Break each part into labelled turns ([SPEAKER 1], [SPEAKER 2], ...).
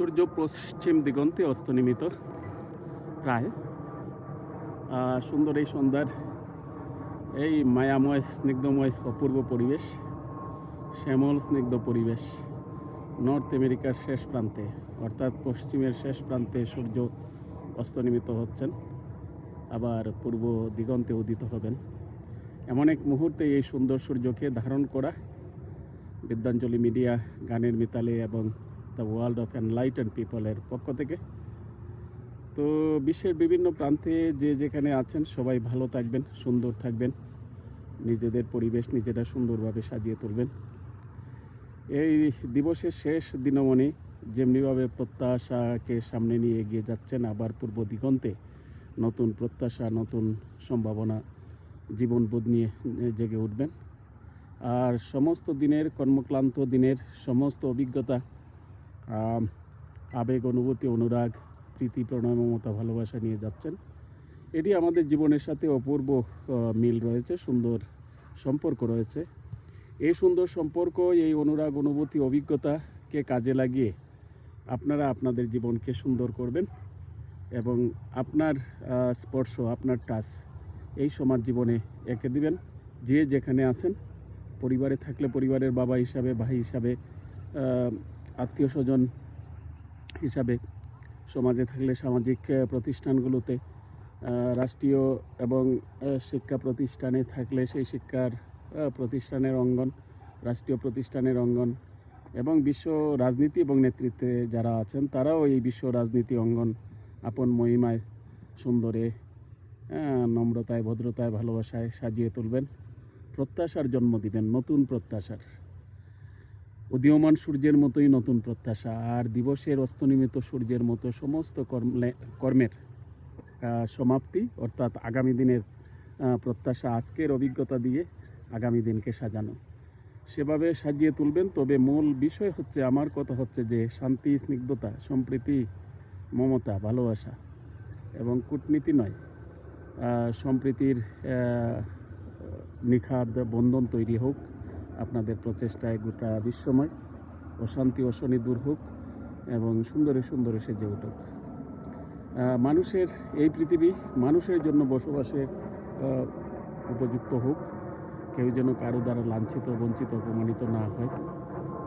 [SPEAKER 1] সূর্য পশ্চিম দিগন্তে অস্তনিমিত। প্রায় সুন্দর এই সন্ধ্যার এই মায়াময়, স্নিগ্ধময়, অপূর্ব পরিবেশ, শ্যামল, স্নিগ্ধ পরিবেশ, নর্থ আমেরিকার শেষ প্রান্তে, অর্থাৎ পশ্চিমের শেষ প্রান্তে সূর্য অস্তনিমিত হচ্ছেন, আবার পূর্ব দিগন্তে উদিত হবেন। এমন এক মুহূর্তে এই সুন্দর সূর্যকে ধারণ করা, বিদ্যাঞ্জলি মিডিয়া, গানের মিতালে এবং দ্য ওয়ার্ল্ড অফ এনলাইটেন পিপলের পক্ষ থেকে। তো বিশ্বের বিভিন্ন প্রান্তে যে যেখানে আছেন সবাই ভালো থাকবেন, সুন্দর থাকবেন, নিজেদের পরিবেশ নিজেরা সুন্দরভাবে সাজিয়ে তুলবেন। এই দিবসের শেষ দিনমণি যেমনিভাবে প্রত্যাশাকে সামনে নিয়ে এগিয়ে যাচ্ছেন, আবার পূর্ব দিগন্তে নতুন প্রত্যাশা, নতুন সম্ভাবনা জীবনবোধ নিয়ে জেগে উঠবেন। আর সমস্ত দিনের কর্মক্লান্ত দিনের সমস্ত অভিজ্ঞতা আবেগ, অনুভূতি, অনুরাগ, প্রীতি, প্রণয়, মমতা, ভালোবাসা নিয়ে যাচ্ছেন। এটি আমাদের জীবনের সাথে অপূর্ব মিল রয়েছে, সুন্দর সম্পর্ক রয়েছে। এই সুন্দর সম্পর্ক, এই অনুরাগ, অনুভূতি অভিজ্ঞতাকে কাজে লাগিয়ে আপনারা আপনাদের জীবনকে সুন্দর করবেন এবং আপনার স্পর্শ, আপনার টাচ এই সমাজ জীবনে এঁকে দিবেন। যে যেখানে আছেন, পরিবারে থাকলে পরিবারের বাবা হিসাবে, ভাই হিসাবে আত্মীয় স্বজন হিসাবে সমাজে থাকলে সামাজিক প্রতিষ্ঠানগুলোতে রাষ্ট্রীয় এবং শিক্ষা প্রতিষ্ঠানে থাকলে সেই শিক্ষার প্রতিষ্ঠানের অঙ্গন, রাষ্ট্রীয় প্রতিষ্ঠানের অঙ্গন এবং বিশ্ব রাজনীতি এবং নেতৃত্বে যারা আছেন, তারাও এই বিশ্ব রাজনীতি অঙ্গন আপন মহিমায় সুন্দরে নম্রতায়, ভদ্রতায়, ভালোবাসায় সাজিয়ে তুলবেন। প্রত্যাশার জন্ম দিবেন, নতুন প্রত্যাশার। উদীয়মান সূর্যের মতোই নতুন প্রত্যাশা। আর দিবসের অস্তনিমিত সূর্যের মতো সমস্ত কর্মে কর্মের সমাপ্তি, অর্থাৎ আগামী দিনের প্রত্যাশা আজকের অভিজ্ঞতা দিয়ে আগামী দিনকে সাজানো। সেভাবে সাজিয়ে তুলবেন, তবে মূল বিষয় হচ্ছে, আমার কথা হচ্ছে যে, শান্তি, স্নিগ্ধতা, সম্প্রীতি, মমতা, ভালোবাসা এবং কূটনীতি নয়। সম্প্রীতির নিখাদ বন্ধন তৈরি হোক। আপনাদের প্রচেষ্টায় গোটা বিশ্বময়। অশান্তি অশনি দূর হোক এবং সুন্দরে সুন্দরে সেজে উঠুক। মানুষের এই পৃথিবী মানুষের জন্য বসবাসের উপযুক্ত হোক। কেউ যেন কারও দ্বারা লাঞ্ছিত বঞ্চিত অপমানিত না হয়।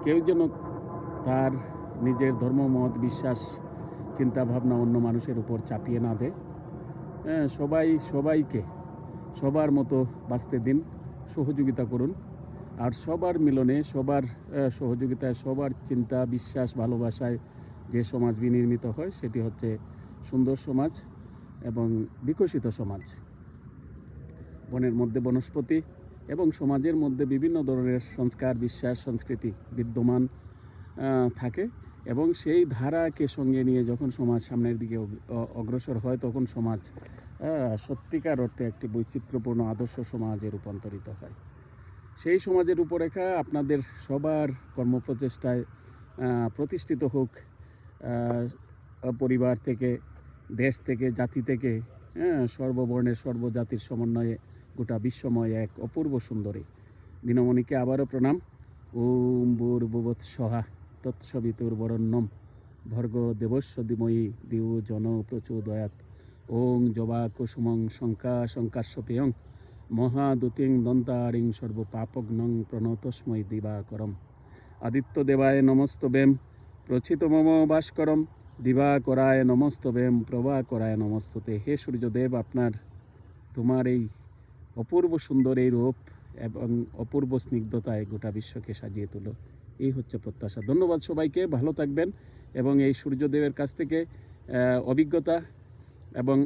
[SPEAKER 1] কেউ যেন তার নিজের ধর্মমত বিশ্বাস চিন্তাভাবনা অন্য মানুষের উপর চাপিয়ে না দেয়। হ্যাঁ, সবাই সবাইকে সবার মতো বাঁচতে দিন সহযোগিতা করুন। আর সবার মিলনে, সবার সহযোগিতায়, সবার চিন্তা, বিশ্বাস, ভালোবাসায় যে সমাজ বিনির্মিত হয়, সেটি হচ্ছে সুন্দর সমাজ এবং বিকশিত সমাজ। বনের মধ্যে বনস্পতি এবং সমাজের মধ্যে বিভিন্ন ধরনের সংস্কার, বিশ্বাস, সংস্কৃতি বিদ্যমান থাকে এবং সেই ধারাকে সঙ্গে নিয়ে যখন সমাজ সামনের দিকে অগ্রসর হয়, তখন সমাজ সত্যিকার অর্থে একটি বৈচিত্র্যপূর্ণ আদর্শ সমাজে রূপান্তরিত হয়। সেই সমাজের রূপরেখা আপনাদের সবার কর্মপ্রচেষ্টায় প্রতিষ্ঠিত হোক পরিবার থেকে দেশ থেকে জাতি থেকে হ্যাঁ, সর্ববর্ণের সর্বজাতির সমন্বয়ে গোটা বিশ্বময় এক অপূর্ব সুন্দরী। দিনমণিকে আবারও প্রণাম। ওম ভূর্ভুবৎ সহা তৎসবিতুর্বরণ্যম। ভর্গ দেবস্ব দিময়ী দিউ জন প্রচোদয়াত ওং জবা কুসুমং শঙ্কা শঙ্কাশ্যপেয়ং মহাদুতিং দন্তারিং সর্বপাপগ্নং দিবাকরম। আদিত্য দেবায় নমস্ত নমস্তবেম। প্রচিত মম ভাস্করম। দিবাকরায় নমস্তবেম। প্রভাকরায় নমস্ততে। হে সূর্যদেব, আপনার তোমার এই অপূর্ব সুন্দর এই রূপ এবং অপূর্ব স্নিগ্ধতায় গোটা বিশ্বকে সাজিয়ে তোলো। এই হচ্ছে প্রত্যাশা। ধন্যবাদ সবাইকে। ভালো থাকবেন এবং এই সূর্যদেবের কাছ থেকে অভিজ্ঞতা এবং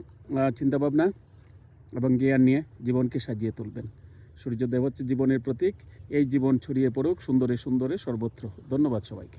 [SPEAKER 1] চিন্তাভাবনা এবং জ্ঞান নিয়ে জীবনকে সাজিয়ে তুলবেন। সূর্যদেব হচ্ছে জীবনের প্রতীক। এই জীবন ছড়িয়ে পড়ুক, সুন্দরে সুন্দরে সর্বত্র। ধন্যবাদ সবাইকে।